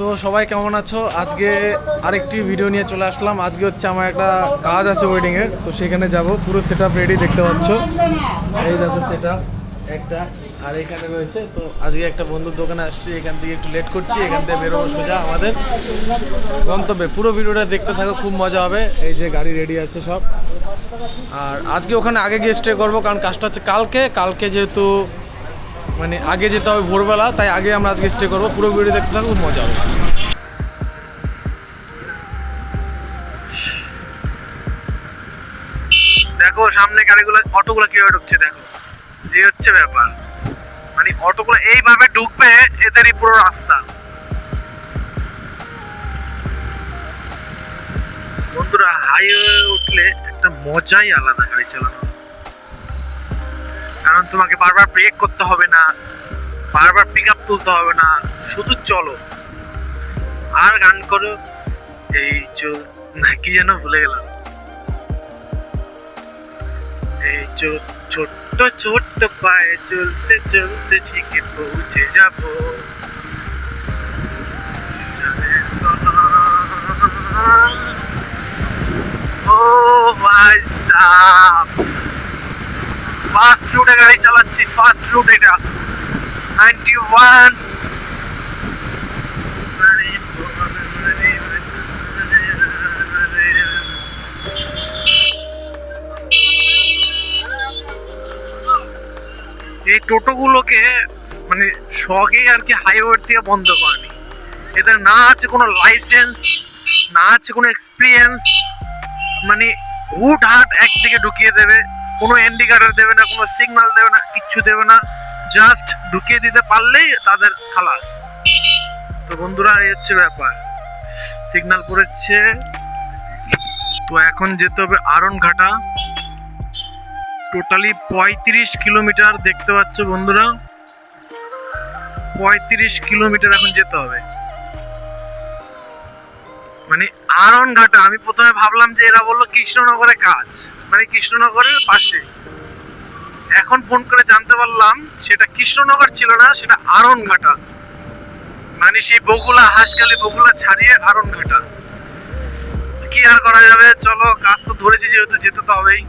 তো সবাই কেমন আছো? আজকে আরেকটি ভিডিও নিয়ে চলে আসলাম। আজকে হচ্ছে আমার একটা কাজ আছে ওয়েডিংয়ের তো সেখানে যাব। পুরো সেট আপ রেডি দেখতে পাচ্ছ। এই দেখো সেট একটা, আর এখানে রয়েছে, তো আজকে একটা বন্ধুর দোকানে আসছি। এখান থেকে একটু লেট করছি, এখান থেকে বেরোবো সোজা আমাদের গন্তব্যে। পুরো ভিডিওটা দেখতে থাকো, খুব মজা হবে। এই যে গাড়ি রেডি আছে সব। আর আজকে ওখানে আগে গিয়ে স্টে করব, কারণ কাজটা হচ্ছে কালকে। কালকে যেহেতু মানে আগে যেতে হবে ভোরবেলা, তাই আগে আমরা আজকে স্টে করব। পুরো ভিডিও দেখতে থাকো খুব মজা হবে। দেখো, সামনে গাড়িগুলো অটোগুলো কীভাবে ঢুকছে দেখো। এই হচ্ছে ব্যাপার। মানে অটোগুলো এইভাবে ঢুকবে, এদেরই পুরো রাস্তা। বন্ধুরা, হাইওয়ে উঠলে একটা মজাই আলাদা গাড়ি চালানো। কারণ তোমাকে বারবার ব্রেক করতে হবে না, বারবার পিক আপ তুলতে হবে না, শুধু চলো। আর গান করো, এই চল কি যেন ভুলে গেলাম। এই চো- ছোট্ট ছোট্ট পায়ে চলতে চলতে ঠিকই পৌঁছে যাব। ও ভাই সাহ। ফাস্ট রুটে গাড়ি চালাচ্ছি, ফাস্ট রুট এটা। নাইনটি ওয়ান এই টোটোগুলোকে মানে শখে আর কি হাইওয়ে দিয়ে বন্ধ করেনি। এদের না আছে কোনো লাইসেন্স না আছে কোনো এক্সপিরিয়েন্স মানে হুট হাট একদিকে ঢুকিয়ে দেবে। কোনো ইন্ডিকেটার দেবে না, কোনো সিগনাল দেবে না, কিচ্ছু দেবে না। জাস্ট ঢুকিয়ে দিতে পারলেই তাদের খালাস। তো বন্ধুরা, এই হচ্ছে ব্যাপার। সিগনাল পড়েছে। তো এখন যেতে হবে আরন ঘাটা টোটালি পঁয়ত্রিশ কিলোমিটার দেখতে পাচ্ছ বন্ধুরা। পঁয়ত্রিশ কিলোমিটার এখন যেতে হবে। মানে আরন ঘাটা আমি প্রথমে ভাবলাম যে এরা বলল কৃষ্ণনগরে কাজ। মানে কৃষ্ণনগরের পাশে। এখন ফোন করে জানতে পারলাম, সেটা কৃষ্ণনগর ছিল না, সেটা আরন ঘাটা। মানে সেই বগুলা, হাঁসখালি বগুলা ছাড়িয়ে আরন ঘাটা। কি আর করা যাবে? চলো, কাজ তো ধরেছি যেহেতু, যেতে তো হবেই।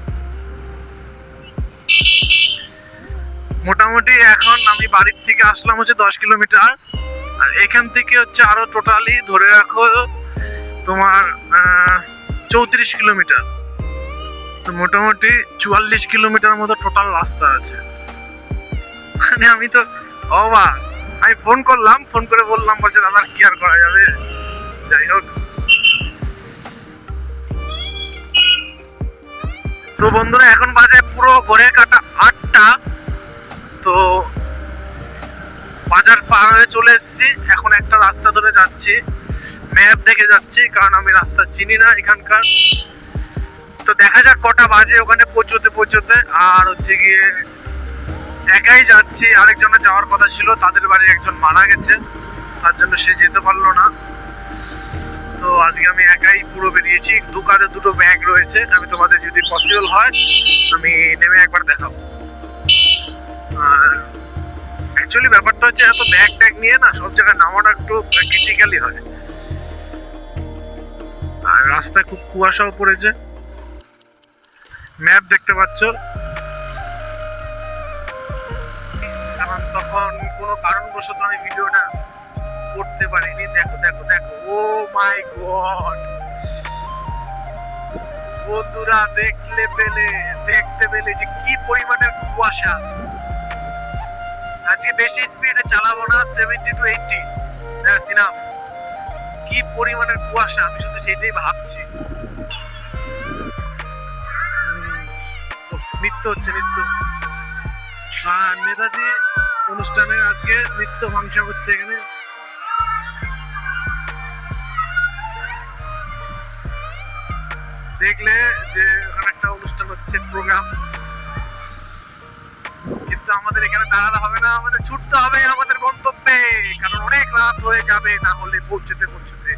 মোটামুটি এখন আমি বাড়ির থেকে আসলাম হচ্ছে দশ কিলোমিটার। আর এখান থেকে হচ্ছে আরও টোটালি ধরে রাখো তোমার চৌত্রিশ কিলোমিটার। তো মোটামুটি চুয়াল্লিশ কিলোমিটার মতো টোটাল রাস্তা আছে। মানে আমি তো অবাক। আমি ফোন করলাম ফোন করে বললাম, বলছে, দাদা কি আর করা যাবে? যাই হোক। তো বন্ধুরা, এখন বাজে পুরো ঘড়ির কাটা আটটা। তো বাজার পার হয়ে চলে এসেছি। এখন একটা রাস্তা ধরে যাচ্ছি। ম্যাপ দেখে যাচ্ছি, কারণ আমি রাস্তা চিনি না এখানকার। তো দেখা যাক কটা বাজে ওখানে পৌঁছতে পৌঁছতে। আর হচ্ছে গিয়ে, একাই যাচ্ছি। আরেকজনের যাওয়ার কথা ছিল, তাদের বাড়ি একজন মারা গেছে। তার জন্য সে যেতে পারল না। তো আজকে আমি একাই পুরো বেরিয়েছি। দু কাঁধে দুটো ব্যাগ রয়েছে। আমি তোমাদের যদি পসিবল হয়, আমি নেমে একবার দেখাবো। অ্যাকচুয়ালি ব্যাপারটা হচ্ছে এত ব্যাগ ট্যাগ নিয়ে না সব জায়গায় নামাটা একটু ক্রিটিক্যালি হয়। আর রাস্তায় খুব কুয়াশাও পড়েছে। ম্যাপ দেখতে পাচ্ছ। কারণ তখন কোনো কারণবশত আমি ভিডিওটা করতে পারিনি। দেখো দেখো দেখো। ও মাই গড বন্ধুরা, দেখলে পেলে, দেখতে পেলে যে কি পরিমাণের কুয়াশা। আজকে বেশি স্পিডে চালাবো না seventy two eighty that's enough কি পরিমাণের কুয়াশা, আমি শুধু ভাবছি। নৃত্য হচ্ছে নৃত্য। আর নেতাজি অনুষ্ঠানের আজকে নৃত্য ফাংশন হচ্ছে এখানে। দেখলে যে ওখানে একটা অনুষ্ঠান হচ্ছে, প্রোগ্রাম। কিন্তু আমাদের এখানে দাঁড়াতে হবে না আমাদের ছুটতে হবে আমাদের গন্তব্যে কারণ অনেক রাত হয়ে যাবে না হলে পৌঁছতে পৌঁছতে।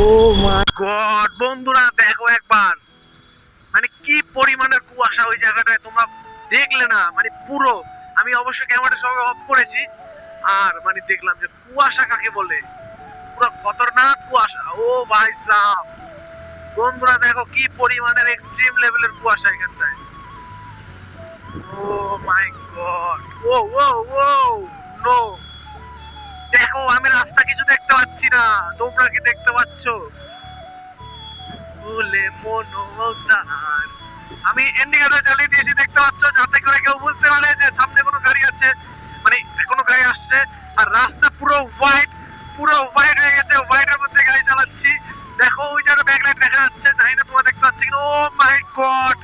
ও মাই গড বন্ধুরা দেখো একবার। মানে কি পরিমাণের কুয়াশা ওই জায়গাটায় তোমরা দেখলে না মানে পুরো। আমি অবশ্য ক্যামেরা সব অফ করেছি আর মানে দেখলাম যে কুয়াশা কাকে বলে? পুরো খতরনাক কুয়াশা। ও ভাই সাহ বন্ধুরা দেখো কি পরিমাণের এক্সট্রিম লেভেলের কুয়াশা এখানটায়। ও মাই গড ও ও ও নো দেখো, আমি রাস্তা কিছু দেখতে পাচ্ছি না। তোমরা কি দেখতে পাচ্ছ? বলে মনোদার আমি ইন্ডিকেটর চালিয়ে দিয়েছি, দেখতে পাচ্ছ? যাতে করে কেউ বুঝতে পারে যে সামনে কোনো গাড়ি আছে। মানে কোনো গাড়ি আসছে। আর রাস্তা পুরো হোয়াইট পুরো হোয়াইট হয়ে গেছে। হোয়াইটের মধ্যে গাড়ি চালাচ্ছি। দেখো, ওই জায়গায় ব্যাকলাইট দেখা যাচ্ছে। জানি না? তোমরা দেখতে পাচ্ছ কিনা? ও মাই গড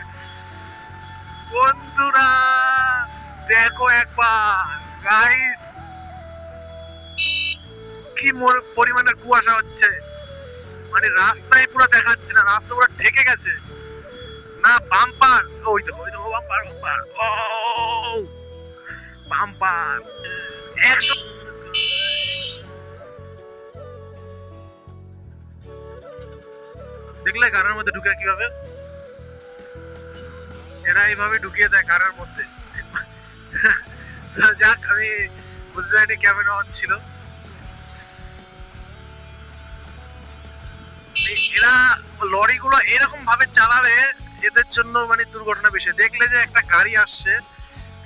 বন্ধুরা, দেখো একবার গাইস কি পরিমাণের কুয়াশা হচ্ছে। মানে রাস্তায় পুরো দেখাচ্ছে না, রাস্তা পুরো ঢেকে গেছে। না বাম্পার ওই দেখো ওই দেখো বাম্পার বাম্পার ও বাম্পার একশো দেখলে কারের মধ্যে ঢুকে কীভাবে? এরা এইভাবে ঢুকিয়ে দেয় কারের মধ্যে। যাক, আমি বুঝতে পারিনি ক্যামেরা অন ছিল এরা লরিগুলো এরকম ভাবে চালাবে, এদের জন্য মানে দুর্ঘটনা বেশি দেখলে যে একটা গাড়ি আসছে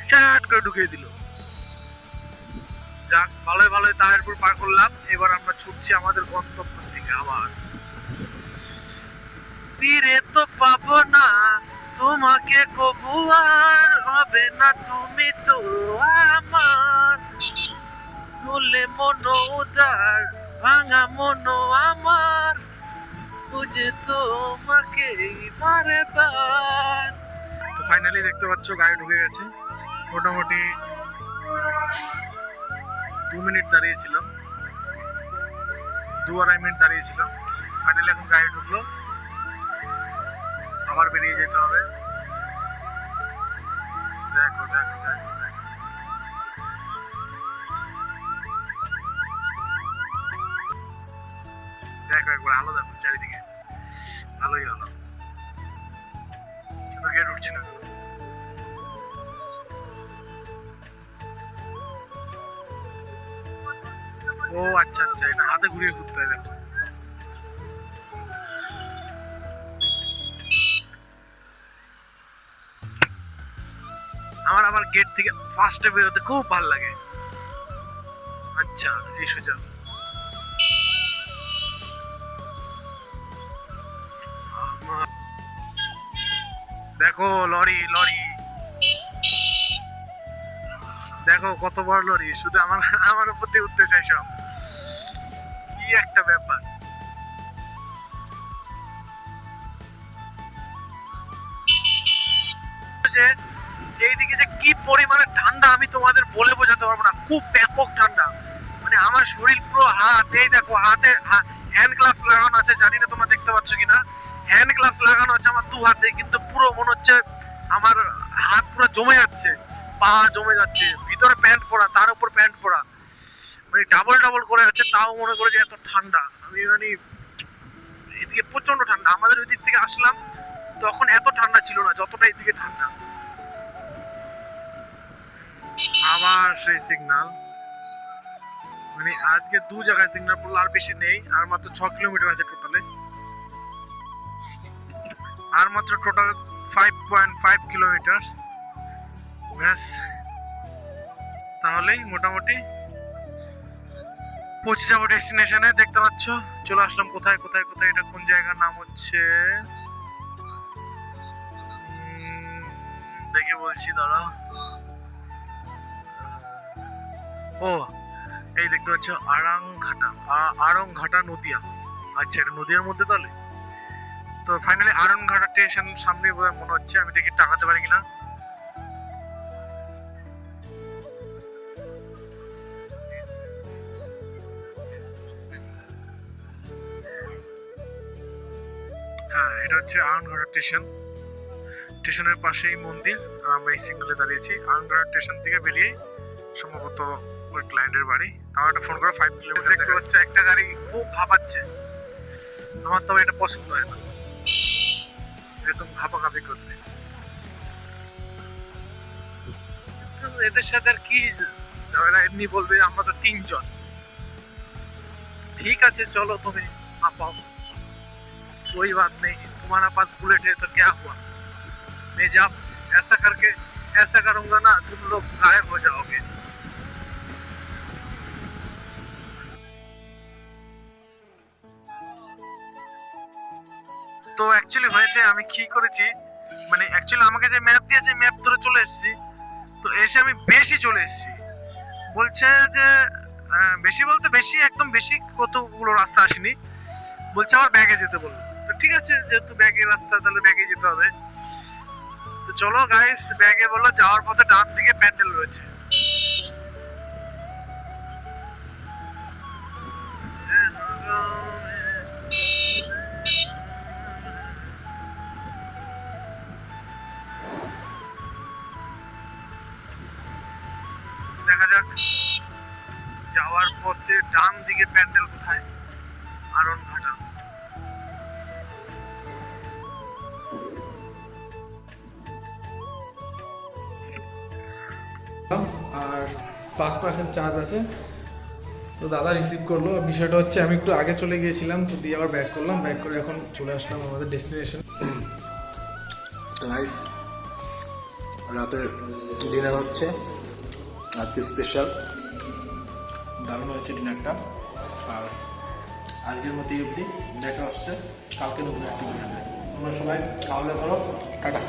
শ্যাট করে ঢুকিয়ে দিল। যাক, ভালোই ভালোই তাহেরপুর পার করলাম। এবার আমরা ছুটছি আমাদের গন্তব্য থেকে আবার। তো পাবো না। তোমাকে কবু আর হবে না, তুমি তো আমার। বলে মন উদার, ভাঙা মন আমার। বুঝে তোমাকে বারে বার তো ফাইনালি দেখতে পাচ্ছ, গাড়ি ঢুকে গেছে। মোটামুটি দু মিনিট দাঁড়িয়েছিলাম দু আড়াই মিনিট দাঁড়িয়েছিলাম ফাইনালি এখন গাড়ি ঢুকলো। আবার বেরিয়ে যেতে হবে। দেখো দেখো দেখো দেখো। একবার, আলো দেখো চারিদিকে। আলোই আলো। কিন্তু গেট উঠছে না। ও আচ্ছা আচ্ছা এটা হাতে ঘুরিয়ে ঘুরতে হয়, দেখো। আমার আমার গেট থেকে ফার্স্টে বেরোতে খুব ভালো লাগে। আচ্ছা এই সুযোগ। দেখো, লরি লরি। দেখো, কত বড় লরি। শুধু আমার আমার উপর দিয়ে উঠতে চাই সব। কি একটা ব্যাপার। এইদিকে যে কি পরিমাণে ঠান্ডা আমি তোমাদের বলে বোঝাতে পারব না। খুব ব্যাপক ঠান্ডা। মানে আমার শরীর পুরো হাত, এই দেখো, হাতে হ্যান্ড গ্লাভস লাগানো আছে, জানি না তোমরা দেখতে পাচ্ছ কিনা। হ্যান্ড গ্লাভস লাগানো আছে আমার দু হাতে, কিন্তু পুরো মনে হচ্ছে আমার হাত পুরো জমে যাচ্ছে, পা জমে যাচ্ছে, ভিতরে প্যান্ট পরা, তার উপর প্যান্ট পরা। মানে ডাবল ডাবল করে আছে, তাও মনে করে যে এত ঠান্ডা। আমি মানে এদিকে প্রচণ্ড ঠান্ডা। আমাদের ওই দিক থেকে আসলাম, তখন এত ঠান্ডা ছিল না, যতটা এদিকে ঠান্ডা। আবার সেই সিগন্যাল মানে আজকে দু জায়গায় সিগনাল পড়ল, আর বেশি নেই। আর মাত্র ছ কিলোমিটার আছে টোটালে আর মাত্র total five point five kilometre ব্যাস। তাহলেই মোটামুটি পৌঁছে যাব ডেস্টিনেশনে দেখতে পাচ্ছ। চলে আসলাম কোথায় কোথায় কোথায়, এটা কোন জায়গার নাম হচ্ছে? দেখে বলছি দাঁড়া ও, এই দেখতে পাচ্ছ আরাংঘাটা আরংঘাটা নদিয়া। আচ্ছা এটা নদিয়ার মধ্যে তাহলে? তো ফাইনালি আরংঘাটা স্টেশন সামনে বোধহয় মনে হচ্ছে, আমি দেখি টাকাতে পারি কিনা। হ্যাঁ এটা হচ্ছে আরংঘাটা স্টেশন স্টেশনের পাশেই মন্দির আমরা এই সিগনালে দাঁড়িয়েছি। আরংঘাটা স্টেশন থেকে বেরিয়ে সম্ভবত ওই ক্লায়েন্টের বাড়ি তাও একটা ফোন করে ফাইভ কিলোমিটার দেখতে পাচ্ছ একটা গাড়ি খুব ভাবাচ্ছে আমার তবে এটা পছন্দ হয় না এরকম ভাপাকাপি করতে কিন্তু এদের সাথে আর কি এরা এমনি বলবে আমরা তো তিনজন ठीक আছে চলো তুমি आप आओ कोई बात नहीं तुम्हारा पास बुलेट है तो क्या हुआ मैं जब ऐसा करके ऐसा करूंगा ना तुम लोग गायब हो जाओगे তো অ্যাকচুয়ালি হয়েছে, আমি কি করেছি মানে অ্যাকচুয়ালি আমাকে যে ম্যাপ দিয়েছে ম্যাপ ধরে চলে এসেছি। তো এসে আমি বেশি চলে এসেছি। বলছে যে বেশি বলতে বেশি, একদম বেশি কতগুলো রাস্তা আসেনি। বলছে আমার ব্যাগে যেতে বলল। তো ঠিক আছে, যেহেতু ব্যাগের রাস্তা, তাহলে ব্যাগে যেতে হবে। তো চলো গাইস ব্যাগে বলল, যাওয়ার পথে ডান দিকে প্যান্ডেল রয়েছে। দেখা পথে ডান দিকে প্যান্ডেল কোথায়? আরন ঘাটা। আর পাঁচ পার্সেন্ট চার্জ আছে। তো দাদা রিসিভ করল। বিষয়টা হচ্ছে আমি একটু আগে চলে গিয়েছিলাম তো দিয়ে আবার ব্যাক করলাম। ব্যাক করে এখন চলে আসলাম আমাদের ডেস্টিনেশন গাইস রাতের ডিনার হচ্ছে। আজকে স্পেশাল দারুণ হয়েছে ডিনারটা। আর আজকের মতো অবধি দেখা হচ্ছে। কালকে নতুন একটা ডিনার তোমরা সবাই খাওয়া দাওয়া করো। টাটা।